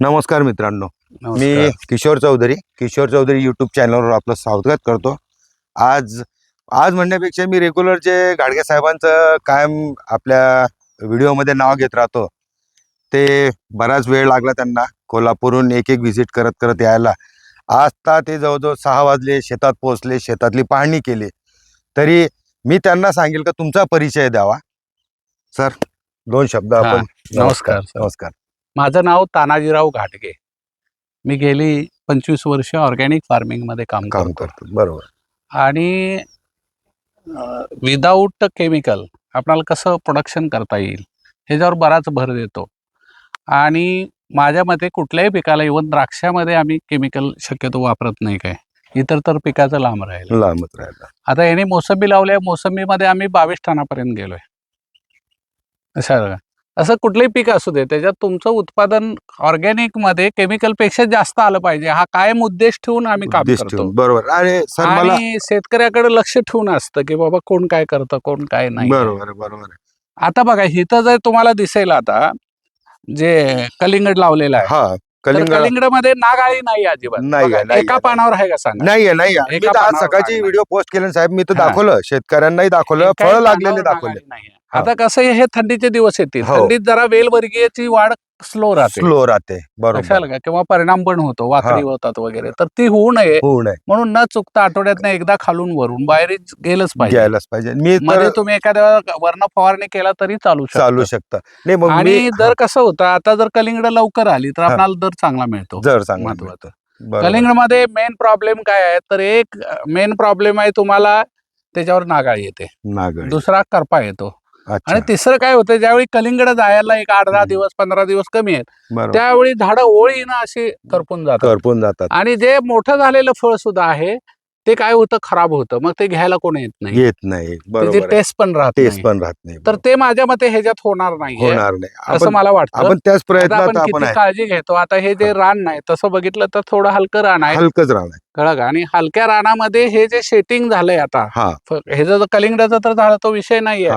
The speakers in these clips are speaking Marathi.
नमस्कार मित्रांनो. मी. किशोर चौधरी. किशोर चौधरी युट्यूब चॅनलवर आपलं स्वागत करतो. आज आज म्हणण्यापेक्षा मी रेग्युलर जे गाडगे साहेबांचं कायम आपल्या व्हिडिओमध्ये नाव घेत राहतो ते बराच वेळ लागला त्यांना. कोल्हापूरहून एक एक व्हिजिट करत करत यायला. आता ते जवळजवळ सहा वाजले शेतात पोहोचले शेतातली पाहणी केली. तरी मी त्यांना सांगेल का तुमचा परिचय द्यावा? सर दोन शब्द आपण नमस्कार. नमस्कार. माझं नाव तानाजीराव घाटगे. मी गेली पंचवीस वर्ष ऑर्गॅनिक फार्मिंगमध्ये काम काम करतो. बरोबर. आणि विदाऊट केमिकल आपल्याला कसं प्रोडक्शन करता येईल ह्याच्यावर बराच भर देतो. आणि माझ्या मते कुठल्याही पिकाला इव्हन द्राक्षामध्ये आम्ही केमिकल शक्यतो वापरत नाही काय. इतर तर पिकाचं लांब राहील. लांबच राहिला. आता याने मोसंबी लावल्या मोसंबीमध्ये आम्ही बावीस टनापर्यंत गेलोय. का? असं कुठलंही पीक असू दे त्याच्यात तुमचं उत्पादन ऑर्गॅनिकमध्ये केमिकलपेक्षा जास्त आलं पाहिजे हा कायम उद्देश ठेवून आम्ही काम करतो ठेवून. बरोबर अरे सर मला आणि शेतकऱ्याकडे लक्ष ठेवून असतं की बाबा कोण काय करतं कोण काय नाही बरोबर बरोबर. आता बघा इथं जर तुम्हाला दिसेल आता जे कलिंगड लावलेलं आहे हा तर कलिंगड कलिंगडमध्ये नागाळी नाही अजिबात नाही आहे, बघा, नाही एका आहे. पानावर आहे का सांगा नाही आहे, नाही आहे. मी एका तर आज पानावर सकाळची. व्हिडिओ पोस्ट केले ना साहेब मी तर हा. दाखवलं शेतकऱ्यांनाही दाखवलं फळ लागलेले पानावर दाखवले नागाळी नाहीये. हा. आता कसं आहे, हे थंडीचे दिवस येतील. हो. थंडीत जरा वेलवर्गीयची वाढ स्लो राहते. स्लो राहते. बरोबर. का किंवा परिणाम पण होतो वाकडी. होतात वगैरे. तर ती होऊ नये. होऊ नये. म्हणून न चुकता आठवड्यात एकदा खालून वरून बाहेर गेलंच पाहिजे. घ्यायलाच पाहिजे. मी मध्ये तर तुम्ही एखाद्या वर्ण फवारणी केला तरी चालू चालू शकतं. शकतं नाही मग आणि मी दर कसं होतं आता जर कलिंगड लवकर आली तर हा. आपल्याला दर चांगला मिळतो. जर सांग महत्वाचं. कलिंगडमध्ये मेन प्रॉब्लेम काय आहे? तर एक मेन प्रॉब्लेम आहे तुम्हाला त्याच्यावर नागाळ येते. नागळ दुसरा करपा येतो. आणि तिसरं काय होतं ज्यावेळी कलिंगड जायला एक आठ दहा. दिवस पंधरा दिवस कमी आहेत त्यावेळी झाडं ओळीनं अशी करपून जातात. करपून जातात. आणि जे मोठं झालेलं फळ सुद्धा आहे ते काय होतं खराब होतं. मग ते घ्यायला कोण येत नाही. येत नाही. त्याची टेस्ट पण राहत टेस्ट. पण राहत नाही. तर ते माझ्या मते ह्याच्यात होणार नाही होणार नाही. असं मला वाटतं. आपण त्याच प्रयत्नात आपण आहे. काळजी घेतो. आता हे जे रान नाही तसं बघितलं तर थोडं हलकं रान आहे. हलकच राहणार कळलं का? आणि हलक्या रानामध्ये हे जे शेटिंग झालंय आता हा. हे जर कलिंगडाचा तर झाला तो विषय नाहीये.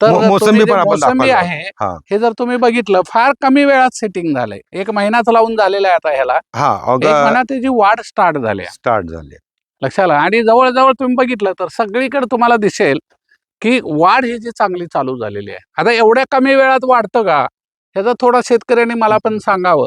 तर मो- मोसंबी तुम्ही जे पण आपण मोसंबी. आहे हा. हे जर तुम्ही बघितलं फार कमी वेळात सेटिंग झालंय एक महिनाच लावून झालेला आहे आता ह्याला हा एक महिना त्याची वाढ स्टार्ट झाली आहे. स्टार्ट झाले लक्षात आलं आणि जवळजवळ तुम्ही बघितलं तर सगळीकडे तुम्हाला दिसेल की वाढ ही जी चांगली चालू झालेली आहे आता एवढ्या कमी वेळात वाढतं का ह्याचा थोडा शेतकऱ्यांनी मला पण सांगावं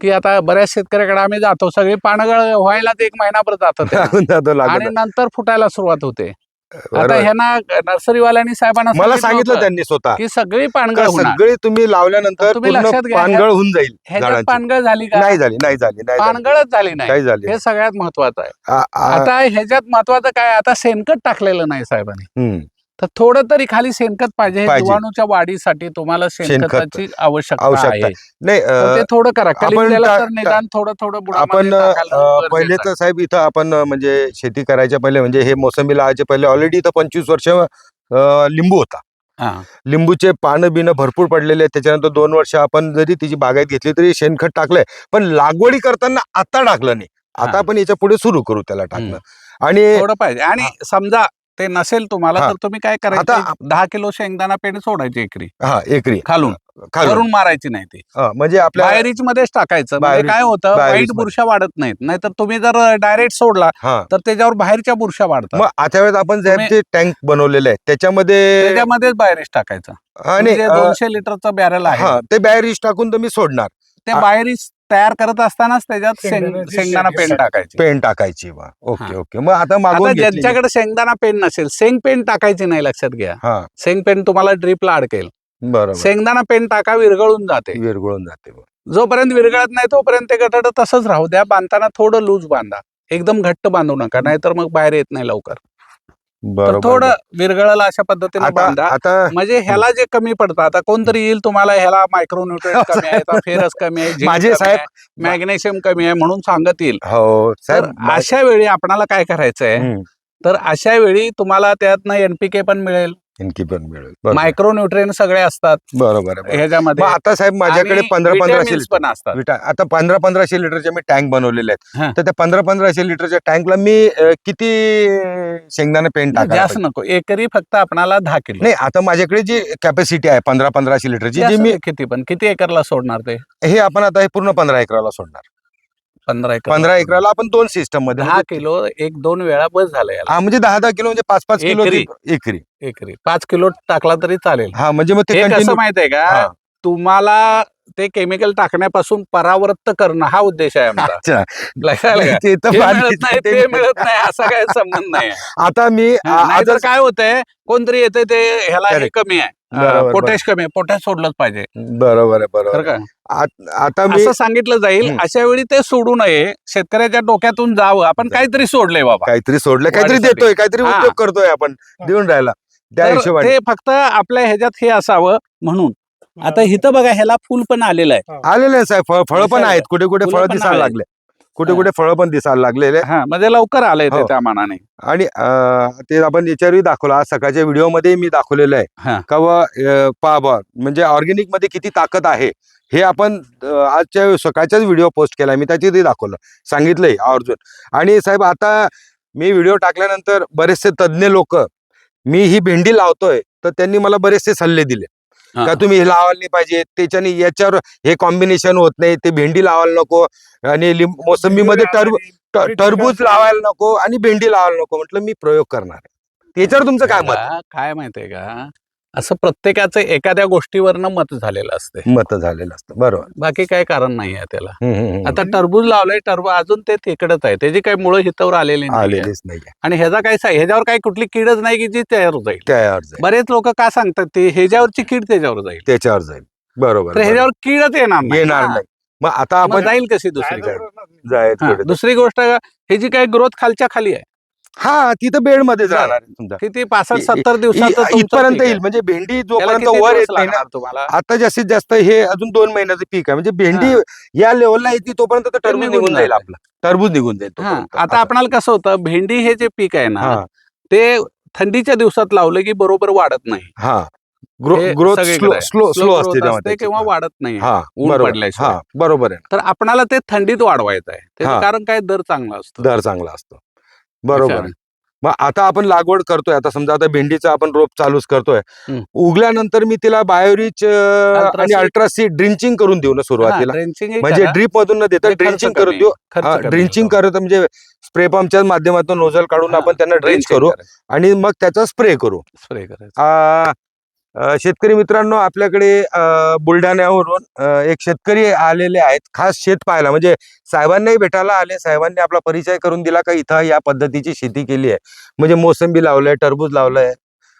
की आता बऱ्याच शेतकऱ्याकडे आम्ही जातो सगळे पानगळ व्हायलाच एक महिनाभर जातं ते. लागून जातो आणि लागून नंतर फुटायला सुरुवात होते आता. ह्यांना नर्सरीवाल्यांनी साहेबांना मला सांगितलं त्यांनी स्वतः की सगळी पानगळ सगळे तुम्ही लावल्यानंतर तर तुम्ही लक्षात घ्या, पानगळ होऊन जाईल. पानगळ झाली का नाही झाली नाही झाली नाही. पानगळच झाली नाही झाली हे सगळ्यात महत्वाचं आहे आता ह्याच्यात महत्वाचं काय आता शेणखत टाकलेलं नाही साहेबांनी. तर थोडं तरी खाली शेणखत पाहिजे. पाहिजे. जीवाणूच्या वाढीसाठी तुम्हाला शेणखत शेणखताची आवश्यकता आवश्यकता. आहे. नाही तर अ, ते थोडं करा. आपण कलिंगडाला टा- तर निदान थोडं थोडं बुडामध्ये आपण टाकायला अ, गरजेचं पहिले. तर साहेब इथं आपण अ, म्हणजे शेती करायच्या पहिले म्हणजे हे मोसंबी लावायच्या पहिले ऑलरेडी इथं पंचवीस वर्ष अ, लिंबू होता. हा. लिंबूचे पानं बिनं भरपूर पडलेले आहेत. त्याच्यानंतर दोन वर्ष आपण जरी तिची बागायत घेतली तरी शेणखत टाकलंय. पण लागवडी करताना आता टाकलं नाही. आता हा. आपण याच्यापुढे सुरू करू त्याला टाकणं. आणि थोडं पाहिजे. आणि समजा ते नसेल तुम्हाला हा. तर तुम्ही काय करायचं? आता- दहा किलो शेंगदाणा पेंड सोडायची एकरी. हा एकरी. खालून. खालून. वरून मारायची नाही ती. हा, म्हणजे आपल्या बाहेरीच मध्येच टाकायचं. म्हणजे बाहेरीच- काय होतं? बाहेरीच वाईटमध्ये. बुरशा वाढत नाहीत. नाहीतर तुम्ही जर डायरेक्ट सोडला हा. तर त्याच्यावर बाहेरच्या बुरशा वाढतात. मग आता वेळेस आपण जे तुम्ही- टँक बनवलेले आहे त्याच्यामध्ये त्याच्यामध्येच बाहेरीच टाकायचं. आणि जे अ, दोनशे लिटरचं बॅरल आहे. हा ते बॅरिश टाकून तुम्ही सोडणार. ते आ- बाहेरीच तयार करत असतानाच त्याच्यात शेंग- शेंगदाण्याची शेंगदाणा पेंड शेंग- टाकायची. पेन टाकायची बा. ओके. ओके. मग आता मागून घेतली. ज्यांच्याकडे शेंगदाणा पेंड नसेल शेंग पेंड टाकायची नाही लक्षात घ्या. हा. शेंग पेंड तुम्हाला ड्रिपला अडकेल. बरोबर. शेंगदाणा पेंड टाका विरघळून जाते. विरघळून जाते बा. जोपर्यंत विरघळत नाही तोपर्यंत ते गटाड तसंच राहू द्या. बांधताना थोडं लूज बांधा. एकदम घट्ट बांधू नका नाहीतर मग बाहेर येत नाही लवकर. तर बरोबर थोडं विरघळला अशा पद्धतीने आता बांधा. आता म्हणजे ह्याला जे कमी पडतं आता कोणतरी येईल तुम्हाला ह्याला मायक्रोन्युट्रिएंट कमी फेरस कमी आहे माझे साहेब- मॅग्नेशियम कमी आहे म्हणून सांगत येईल. हो तर साहेब मा- अशा वेळी आपणाला काय करायचं आहे हम्म, तर अशा वेळी तुम्हाला त्यातनं एनपीके पण मिळेल. इनकी पण मिळेल. बरोबर. मायक्रो न्यूट्रिएंट सगळे असतात. बरोबर आहे, बरोबर. ह्याच्यामध्ये मग आता साहेब माझ्याकडे आणि पंधरा पंधराशे vitamins पण असतात. विटा आता पंधरा पंधराशे लिटरचे मी टँक बनवलेले हा. आहेत तर त्या पंधरा पंधराशे लिटरच्या टँकला मी अं, किती शेंगदाणे पेंट टाकायला जास्त पाहिजे? नको. एकरी फक्त आपणाला दहा किलो. नाही आता माझ्याकडे जी कॅपॅसिटी आहे पंधरा पंधराशे लिटरची जे मी किती पण. किती एकरला सोडणार ते? हे आपण आता हे पूर्ण पंधरा एकराला सोडणार. पंधरा एकर पंधरा एकराला आपण दोन सिस्टममध्ये. दहा म्हणजे- किलो एक दोन वेळा बस झालं याला. हा म्हणजे दहा दहा किलो म्हणजे पाच पाच किलो एकरी. ते- एकरी. एकरी. पाच किलो टाकला तरी चालेल. हा म्हणजे मग ते हे कसं कंटिन्यू माहीत आहे का? तुम्हाला ते केमिकल टाकण्यापासून परावृत्त करणं हा उद्देश आहे आमचा. लक्षात? ते मिळत नाही ते ते मिळत नाही. असा काही संबंध नाही आता मी आ- नाहीतर आजच काय होतंय कोणतरी येते ते ह्याला हे. कमी आहे. पोटॅश कमी आहे. पोटॅश सोडलंच पाहिजे. बरोबर आहे बरोबर आत- आता मी असं सांगितलं जाईल. अशा वेळी ते सोडू नये. शेतकऱ्याच्या डोक्यातून जावं. आपण. काहीतरी सोडलंय बाबा. काहीतरी सोडलं काहीतरी. देतोय काहीतरी. उद्योग करतोय आपण देऊन राहिला. त्या हिशोबाने. ते फक्त आपल्या ह्याच्यात हे असावं म्हणून. आता इथं बघा ह्याला फूल पण आलेलं आहे आलेले आहे साहेब फळ फळं पण दिसायला. आहेत कुठे कुठे फुलं फळं पण दिसायला आहेत. लागले कुठे. कुठे फळं पण दिसायला लागलेले आहे. हा म्हणजे लवकर आलंय ते हो. त्या मानाने आणि अं, ते आपण याच्यावरही दाखवलं आज सकाळच्या व्हिडिओमध्ये मी दाखवलेलं हा. आहे का व पा बा म्हणजे ऑर्गॅनिकमध्ये किती ताकद आहे हे आपण अं, आजच्या सकाळच्याच व्हिडिओ पोस्ट केला मी त्याच्यातही दाखवलं सांगितलंय आवर्जून आणि साहेब आता मी व्हिडिओ टाकल्यानंतर बरेचसे तज्ज्ञ लोक मी ही भेंडी लावतोय तर त्यांनी मला बरेचसे सल्ले दिले. का तुम्ही हे लावायला नाही पाहिजे? त्याच्याने याच्यावर हे कॉम्बिनेशन होत नाही. ते भेंडी लावायला नको आणि लिंब मोसंबीमध्ये टरबू ट- टरबूज लावायला नको आणि भेंडी लावायला नको म्हटलं मी प्रयोग करणार आहे. त्याच्यावर तुमचं काय मत? काय माहितीये का? असं प्रत्येकाचं एखाद्या गोष्टीवरनं मत झालेलं असते मत झालेलं असतं. बरोबर. बाकी काही कारण नाही आहे त्याला. आता टरबूज लावलंय टरबूज अजून ते तिकडच आहे. त्याची काही मुळं हितावर आलेली नाही आलेलीच नाही आणि ह्याचा काय सा- ह्याच्यावर काही कुठली कीडच नाही की जी तयार जाईल. त्यावर जाईल. बरेच लोक का सांगतात ते ह्याच्यावरची कीड त्याच्यावर जाईल. त्याच्यावर जाईल. बरोबर तर बरोबर. ह्याच्यावर कीडच येणार नाही. येणार ना. नाही. मग आता मग आपण जाईल कशी दुसरीकडे जायचं हा, कुठे? दुसरी गोष्ट ह्याची काही ग्रोथ खालच्या खाली आहे. हा तिथं बेड मध्येच. राहणार आहे समजा किती? पासष्ट सत्तर दिवसात इथपर्यंत येईल. म्हणजे भेंडी जोपर्यंत वर येत नाही ना तुम्हाला? आता जास्तीत जास्त हे अजून दोन महिन्याचं पीक आहे. म्हणजे भेंडी या लेवलला येते तोपर्यंत टरबूज निघून जाईल. आपलं. टरबूज निघून जाईल. आता. आपणाला कसं होतं? भेंडी हे जे पीक आहे ना ते थंडीच्या दिवसात लावलं की बरोबर वाढत नाही. हा. Grow growth slow. Slow slow असते. किंवा वाढत नाही. हा. ऊन बरोबर. पडल्याशिवाय. हा. बरोबर आहे. तर आपणाला ते थंडीत वाढवायचं आहे. कारण काय? दर चांगला असतो. दर चांगला असतो. बरोबर मग आता आपण लागवड करतोय आता समजा आता भेंडीचं आपण रोप चालूच करतोय. उगल्यानंतर मी तिला बायोरिच आणि. अल्ट्रासी ड्रिंचिंग करून देऊ ना सुरुवातीला म्हणजे करा. ड्रीप मधून न देता खर्च ड्रिंचिंग करून देऊ ड्रिंचिंग. करत म्हणजे स्प्रे पंपच्या माध्यमातून नोझल काढून आपण त्यांना ड्रिंच करू आणि मग त्याचा स्प्रे करू spray करायचं. शेतकरी मित्रांनो आपल्याकडे अ, बुलढाण्यावरून एक शेतकरी आलेले आहेत. खास शेत पाहायला म्हणजे साहेबांनाही भेटायला आले. साहेबांनी आपला परिचय करून दिला का इथं या पद्धतीची शेती केली आहे. म्हणजे मोसंबी लावलंय टरबूज लावलंय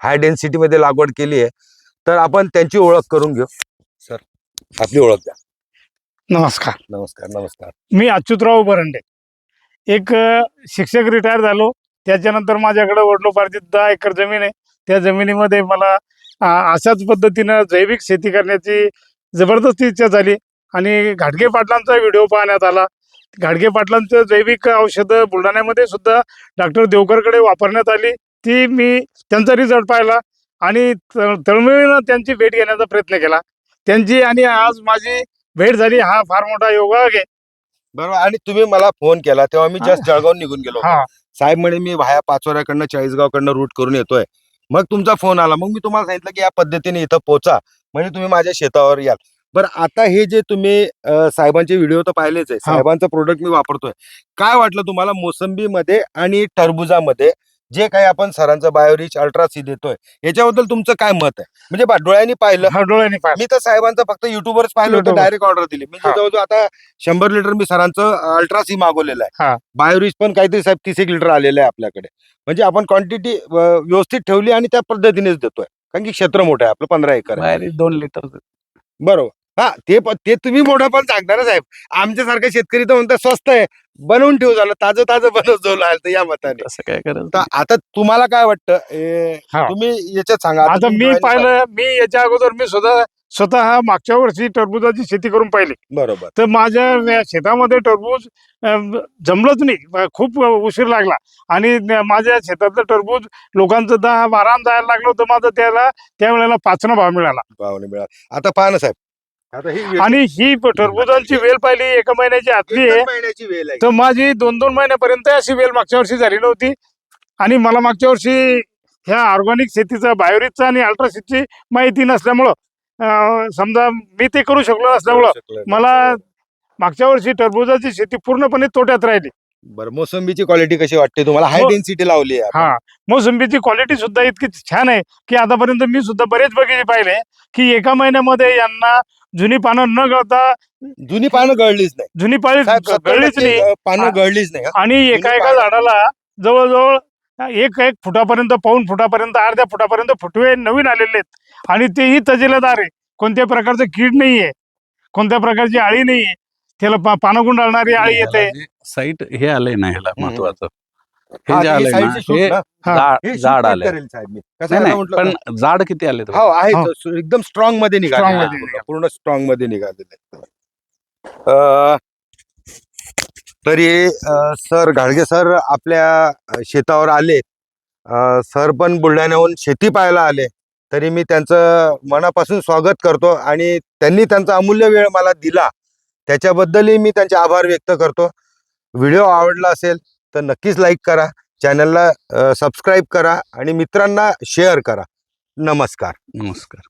हाय डेन्सिटी मध्ये लागवड केली आहे. तर आपण त्यांची ओळख करून घेऊ. सर आपली ओळख द्या. नमस्कार. नमस्कार नमस्कार. मी अच्युतराव बरंडे. एक शिक्षक रिटायर झालो. त्याच्यानंतर माझ्याकडे वडलोपार्जित दहा एकर जमीन आहे. त्या जमिनीमध्ये मला अशाच पद्धतीनं जैविक शेती करण्याची जबरदस्त इच्छा झाली. आणि घाटगे पाटलांचा व्हिडिओ पाहण्यात आला. घाटगे पाटलांचं जैविक औषधं बुलढाण्यामध्ये सुद्धा डॉक्टर देवकरकडे वापरण्यात आली. ती मी त्यांचा रिझल्ट पाहिला. आणि तळमळीनं त्यांची भेट घेण्याचा प्रयत्न केला. त्यांची आणि आज माझी भेट झाली. हा फार मोठा योगा आहे. बरोबर. आणि तुम्ही मला फोन केला तेव्हा मी. जस्ट जळगाव निघून गेलो. हा. साहेब म्हणे मी व्हाया पाचोऱ्याकडनं चाळीसगावकडनं रूट करून येतोय. मग तुमचा फोन आला. मग मी तुम्हाला सांगितलं की या पद्धतीने इथं पोचा. म्हणजे तुम्ही माझ्या शेतावर याल. बरं आता हे जे तुम्ही साहेबांचे व्हिडिओ तर पाहिलेच आहे. साहेबांचं प्रोडक्ट मी वापरतोय. काय वाटलं तुम्हाला? मोसंबीमध्ये आणि टरबुजामध्ये जे काही आपण सरांचं बायोरिच अल्ट्रासी देतोय याच्याबद्दल तुमचं काय मत आहे? म्हणजे बा डोळ्यांनी पाहिलं. हा डोळ्याने पाहिलं. मी तर साहेबांचं फक्त युट्यूबवरच पाहिलं होतं YouTube. डायरेक्ट ऑर्डर दिली. म्हणजे हा. जवळजवळ आता शंभर लिटर मी सरांचं अल्ट्रासी मागवलेलं आहे. हा. बायोरिच पण काहीतरी साहेब तीस एक लिटर आलेलं आहे आपल्याकडे. म्हणजे आपण क्वांटिटी व्यवस्थित ठेवली आणि त्या पद्धतीनेच देतोय. कारण की क्षेत्र मोठं आहे आपलं पंधरा एकर आहे. बाहेर दोन लिटर बरोबर. हा ते पण ते तुम्ही मोठं पण सांगणार ना साहेब आमच्यासारखे शेतकरी तर म्हणतात स्वस्त आहे. बनवून ठेवू झालं ताजं ताजं बनव जो तर या मताने. असं काय करायचं तर आता तुम्हाला काय वाटतं? ए, हा. तुम्ही याच्यात सांगा. आता तुम्ही मी पाहिलं मी याच्या अगोदर मी सुद्धा स्वतः मागच्या वर्षी टरबुजाची शेती करून पाहिली. बरोबर. तर माझ्या या शेतामध्ये टरबूज अं, जमलंच नाही. अं, खूप उशीर लागला. आणि न- माझ्या शेतातलं टरबूज लोकांचं दहा बाराम जायला लागलं होतं माझं त्याला त्यावेळेला पाचना भाव मिळाला. भावने मिळाला. आता पहा ना साहेब आता ही आणि ही टरबुजांची वेल पाहिली एका महिन्याची आतली आहे. एकच महिन्याची वेल आहे. तर माझी दोन दोन महिन्यापर्यंत अशी वेल मागच्या वर्षी झाली नव्हती. आणि मला मागच्या वर्षी ह्या ऑर्गॅनिक शेतीचा बायोरिकचा आणि अल्ट्रासिटची माहिती नसल्यामुळं समजा मी ते करू शकलो नसल्यामुळं मला मागच्या वर्षी टरबुजाची शेती पूर्णपणे तोट्यात राहिली. बरं मोसंबीची क्वालिटी कशी वाटते तुम्हाला हाय. डेन्सिटी लावली आहे आपण. हा मोसंबीची क्वालिटी सुद्धा इतकी छान आहे की आतापर्यंत मी सुद्धा बरेच बगीचे पाहिले की एका महिन्यामध्ये यांना जुनी पानं न गळता जुनी पानं गळलीच नाही जुनी पाळी साहेब, सत्तर गळलीच टक्के, नाही अ, पानं हा. गळलीच नाही हा. आणि एका एका झाडाला जवळजवळ एक एक फुटापर्यंत पाऊन फुटापर्यंत अर्ध्या फुटापर्यंत फुटवे नवीन आलेले आहेत आणि तेही तजेलेदार आहे कोणत्या प्रकारचं कीड नाहीये कोणत्या प्रकारची आळी नाहीये त्याला पा- पानं गुंडाळणारी आळी येते साईट हे आलंय ना ह्याला हम्म. महत्वाचं हा, जे आलंय ना हे. जाड आलंय नाही? पण जाड किती आले हो आहे हो. तो एकदम स्ट्रॉंगमध्ये निघाले Strong आहे. मध्ये निघाले. पूर्ण स्ट्रॉंगमध्ये निघालेले. अ, तरी सर घाडगे सर आपल्या शेतावर आले अ, सर पण बुलढाण्याहून शेती पाहायला आले तरी मी त्यांचं मनापासून स्वागत करतो आणि त्यांनी त्यांचा अमूल्य वेळ मला दिला त्याच्याबद्दलही मी त्यांचे आभार व्यक्त करतो व्हिडिओ आवडला असेल तर नक्कीच लाईक करा. चॅनलला सबस्क्राईब करा आणि मित्रांना शेअर करा. नमस्कार. नमस्कार.